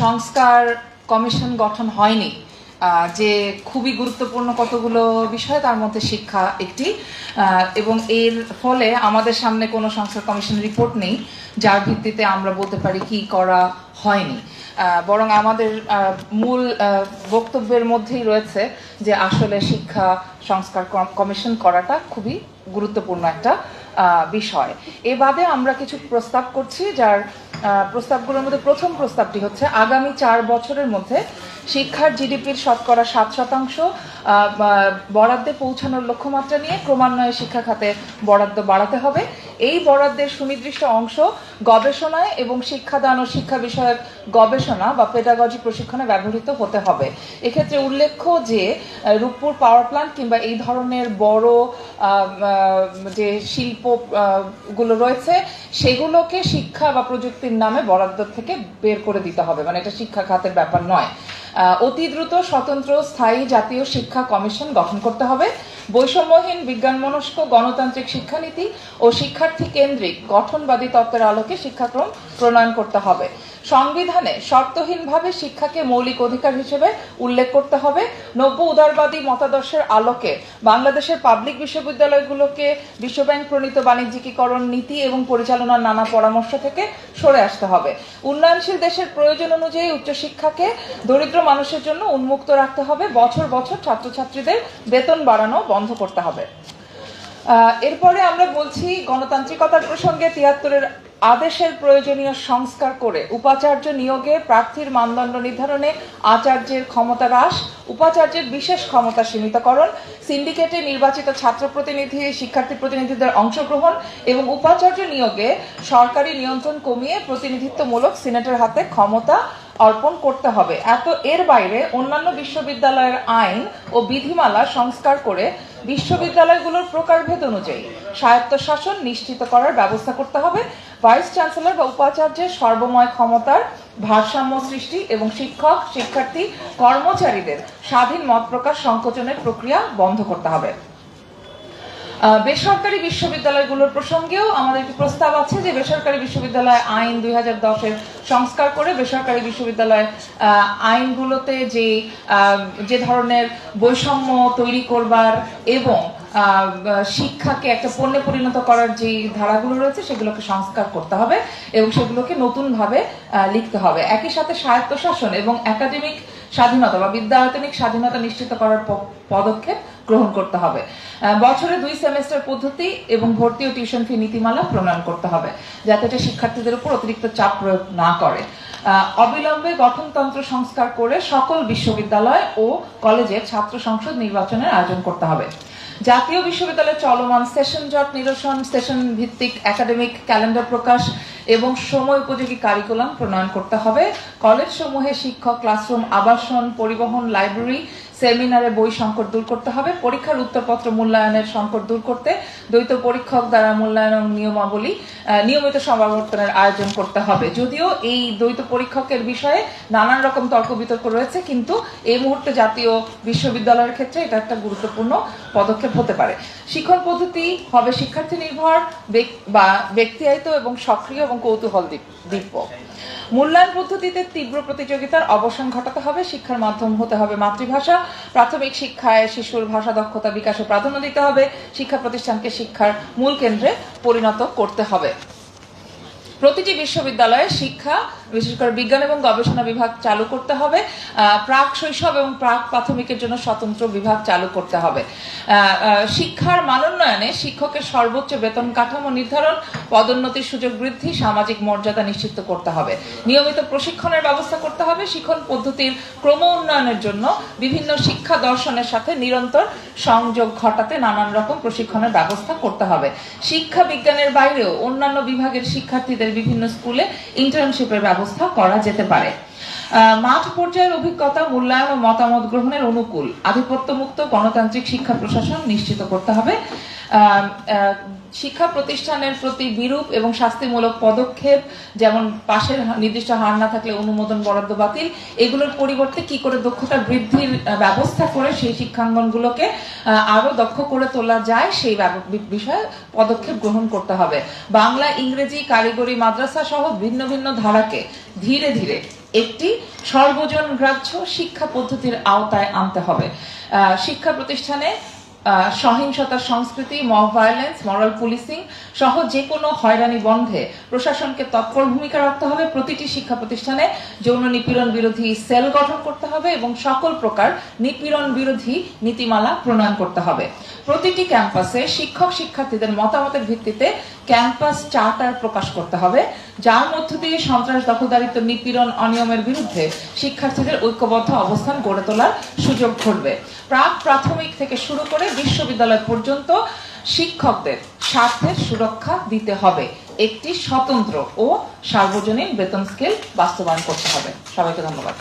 সংস্কার কমিশন গঠন হয়নি যে খুবই গুরুত্বপূর্ণ কতগুলো বিষয় তার মধ্যে শিক্ষা একটি এবং এর ফলে আমাদের সামনে কোনো সংস্কার কমিশন রিপোর্ট নেই, যার ভিত্তিতে আমরা বলতে পারি কি করা হয়নি। বরং আমাদের মূল বক্তব্যের মধ্যেই রয়েছে যে আসলে শিক্ষা সংস্কার কমিশন করাটা খুবই গুরুত্বপূর্ণ একটা বিষয়। এ বাদে আমরা কিছু প্রস্তাব করছি, যার প্রস্তাবগুলোর মধ্যে প্রথম প্রস্তাবটি হচ্ছে, আগামী চার বছরের মধ্যে শিক্ষার জিডিপির শতকরা সাত শতাংশ বরাদ্দে পৌঁছানোর লক্ষ্যমাত্রা নিয়ে ক্রমান্বয়ে শিক্ষা খাতে বরাদ্দ বাড়াতে হবে। এই বরাদ্দের সুনির্দিষ্ট অংশ গবেষণায় এবং শিক্ষাদান ও শিক্ষা বিষয়ক গবেষণা বা পেডাগজি প্রশিক্ষণে ব্যবহৃত হতে হবে। এক্ষেত্রে উল্লেখ্য যে রূপপুর পাওয়ার প্ল্যান্ট কিংবা এই ধরনের বড় যে শিল্পগুলো রয়েছে, সেগুলোকে শিক্ষা বা প্রযুক্তির নামে বরাদ্দ থেকে বের করে দিতে হবে। মানে এটা শিক্ষা খাতের ব্যাপার নয়। অতি দ্রুত স্বতন্ত্র স্থায়ী জাতীয় শিক্ষা কমিশন গঠন করতে হবে। বৈষম্যহীন বিজ্ঞান মনস্ক গণতান্ত্রিক শিক্ষানীতি ও শিক্ষার্থী কেন্দ্রিক গঠনবাদী তত্ত্বের আলোকে শিক্ষাক্রম প্রণয়ন করতে হবে। সংবিধানে শর্তহীনভাবে শিক্ষাকে মৌলিক অধিকার হিসেবে উল্লেখ করতে হবে। নব্য উদারবাদী মতাদর্শের আলোকে বাংলাদেশের পাবলিক বিশ্ববিদ্যালয়গুলোকে বিশ্বব্যাংক প্রণীত বাণিজ্যিকীকরণ নীতি এবং পরিচালনার নানা পরামর্শ থেকে সরে আসতে হবে। উন্নয়নশীল দেশের প্রয়োজন অনুযায়ী উচ্চশিক্ষাকে দরিদ্র মানুষের জন্য উন্মুক্ত রাখতে হবে। বছর বছর ছাত্রছাত্রীদের বেতন বাড়ানো বন্ধ করতে হবে। এরপরে আমরা বলছি গণতান্ত্রিকতার প্রসঙ্গে তিয়াত্তরের আদেশের প্রয়োজনীয় সংস্কার করে উপাচার্য নিয়োগে প্রার্থীর মানদণ্ড নির্ধারণে আচার্যের ক্ষমতা হ্রাস, উপাচার্যের বিশেষ ক্ষমতা সীমিতকরণ, সিন্ডিকেটে নির্বাচিত ছাত্র প্রতিনিধি, শিক্ষার্থী প্রতিনিধিদের অংশগ্রহণ এবং উপাচার্য নিয়োগে সরকারি নিয়ন্ত্রণ কমিয়ে প্রতিনিধিত্বমূলক সিনেটের হাতে ক্ষমতা অর্পণ করতে হবে। এত এর বাইরে অন্যান্য বিশ্ববিদ্যালয়ের আইন ও বিধিমালা সংস্কার করে বিশ্ববিদ্যালয়গুলোর প্রকারভেদ অনুযায়ী স্বায়ত্তশাসন নিশ্চিত করার ব্যবস্থা করতে হবে। ভাইস চ্যান্সেলর বা উপাচার্যের সর্বময় ক্ষমতার ভারসাম্য সৃষ্টি এবং শিক্ষক, শিক্ষার্থী, কর্মচারীদের স্বাধীন মত প্রকাশ সংকোচনের প্রক্রিয়া বন্ধ করতে হবে। বেসরকারি বিশ্ববিদ্যালয়গুলোর প্রসঙ্গেও আমাদের একটি প্রস্তাব আছে যে বেসরকারি বিশ্ববিদ্যালয় আইন দুই হাজার দশের সংস্কার করে বেসরকারি বিশ্ববিদ্যালয় আইনগুলোতে যে যে ধরনের বৈষম্য তৈরি করবার এবং শিক্ষাকে একটা পণ্যে পরিণত করার যে ধারাগুলো রয়েছে সেগুলোকে সংস্কার করতে হবে এবং সেগুলোকে নতুনভাবে লিখতে হবে। একই সাথে স্বায়ত্তশাসন এবং একাডেমিক স্বাধীনতা বা বিদ্যায়তনিক স্বাধীনতা নিশ্চিত করার পদক্ষেপ গ্রহণ করতে হবে। বছরে দুই সেমেস্টার পদ্ধতি এবং ভর্তি ও টিউশন ফি নীতিমালা প্রণয়ন করতে হবে, যাতে এটা শিক্ষার্থীদের উপর অতিরিক্ত চাপ প্রয়োগ না করে। অবিলম্বে গঠনতন্ত্র সংস্কার করে সকল বিশ্ববিদ্যালয় ও কলেজের ছাত্র সংসদ নির্বাচনের আয়োজন করতে হবে। জাতীয় বিশ্ববিদ্যালয়ে চলমান সেশন জট নিরসন, সেশন ভিত্তিক একাডেমিক ক্যালেন্ডার প্রকাশ এবং সময় উপযোগী কারিকুলাম প্রণয়ন করতে হবে। কলেজ সমূহে শিক্ষক, ক্লাসরুম, আবাসন, পরিবহন, লাইব্রেরি সেমিনারে বই সংকট দূর করতে হবে, পরীক্ষার উত্তরপত্র মূল্যায়নের সংকট দূর করতে দ্বৈত পরীক্ষক দ্বারা মূল্যায়ন নিয়মাবলী নিয়মিত সমাবর্তনের আয়োজন করতে হবে। যদিও এই দ্বৈত পরীক্ষকের বিষয়ে নানান রকম তর্ক বিতর্ক রয়েছে, কিন্তু এই মুহূর্তে জাতীয় বিশ্ববিদ্যালয়ের ক্ষেত্রে এটা একটা গুরুত্বপূর্ণ পদক্ষেপ হতে পারে। শিক্ষণ পদ্ধতি হবে শিক্ষার্থী নির্ভর বা ব্যক্তিয়ায়িত এবং সক্রিয় এবং কৌতূহল দীপ্য। মূল্যায়ন পদ্ধতিতে তীব্র প্রতিযোগিতার অবসান ঘটাতে হবে, শিক্ষার মাধ্যম হতে হবে মাতৃভাষা প্রাথমিক শিক্ষায় শিশুর ভাষা দক্ষতা বিকাশে প্রাধান্য দিতে হবে। শিক্ষা প্রতিষ্ঠানকে শিক্ষার মূল কেন্দ্রে পরিণত করতে হবে। প্রতিটি বিশ্ববিদ্যালয়ে শিক্ষা বিশেষ করে বিজ্ঞান এবং গবেষণা বিভাগ চালু করতে হবে প্রাক শৈশব এবং প্রাক প্রাথমিকের জন্য স্বতন্ত্র বিভাগ চালু করতে হবে। শিক্ষার মানোন্নয়নে শিক্ষকের সর্বোচ্চ বেতন কাঠামো নির্ধারণ, পদোন্নতির সুযোগ বৃদ্ধি, সামাজিক মর্যাদা নিশ্চিত করতে হবে। নিয়মিত প্রশিক্ষণের ব্যবস্থা করতে হবে শিক্ষণ পদ্ধতির ক্রম উন্নয়নের জন্য বিভিন্ন শিক্ষা দর্শনের সাথে নিরন্তর সংযোগ ঘটাতে নানান রকম প্রশিক্ষণের ব্যবস্থা করতে হবে। শিক্ষা বিজ্ঞানের বাইরেও অন্যান্য বিভাগের শিক্ষার্থীদের বিভিন্ন স্কুলে ইন্টার্নশিপের ব্যবস্থা করা যেতে পারে। মাঠ পর্যায়ের অভিজ্ঞতা, মূল্যায়ন ও মতামত গ্রহণের অনুকূল। আধিপত্যমুক্ত গণতান্ত্রিক শিক্ষা প্রশাসন নিশ্চিত করতে হবে। শিক্ষা প্রতিষ্ঠানের প্রতি বিরূপ এবং শাস্তিমূলক পদক্ষেপ, যেমন পাশের নির্দিষ্ট হার না থাকলে অনুমোদন বরাদ্দ বাতিল, এগুলোর পরিবর্তে কি করে দক্ষতা বৃদ্ধির ব্যবস্থা করে সেই শিক্ষাঙ্গনগুলোকে আরও দক্ষ করে তোলা যায়, সেই বিষয়ে পদক্ষেপ গ্রহণ করতে হবে। বাংলা, ইংরেজি, কারিগরি, মাদ্রাসা সহ ভিন্ন ভিন্ন ধারাকে ধীরে ধীরে একটি সর্বজন গ্রাহ্য শিক্ষা পদ্ধতির আওতায় আনতে হবে। শিক্ষা প্রতিষ্ঠানে সহিংসতার সংস্কৃতি মব ভায়োলেন্স মরাল পুলিশিং সহ যে কোনো হয়রানি বন্ধে প্রশাসনকে তৎপর ভূমিকা রাখতে হবে। প্রতিটি শিক্ষা প্রতিষ্ঠানে যৌন নিপীড়ন বিরোধী সেল গঠন করতে হবে এবং সকল প্রকার নিপীড়ন বিরোধী নীতিমালা প্রণয়ন করতে হবে। প্রতিটি ক্যাম্পাসে শিক্ষক শিক্ষার্থীদের মতামতের ভিত্তিতে ক্যাম্পাস চার্টার প্রকাশ করতে হবে, যার মধ্য দিয়ে সন্ত্রাস দখলদারিত্ব নিপীড়ন অনিয়মের বিরুদ্ধে শিক্ষার্থীদের ঐক্যবদ্ধ অবস্থান গড়ে তোলার সুযোগ ঘটবে। প্রাক প্রাথমিক থেকে শুরু করে বিশ্ববিদ্যালয় পর্যন্ত শিক্ষকদের স্বার্থের সুরক্ষা দিতে হবে। একটি স্বতন্ত্র ও সার্বজনীন বেতন স্কেল বাস্তবায়ন করতে হবে। সবাইকে ধন্যবাদ।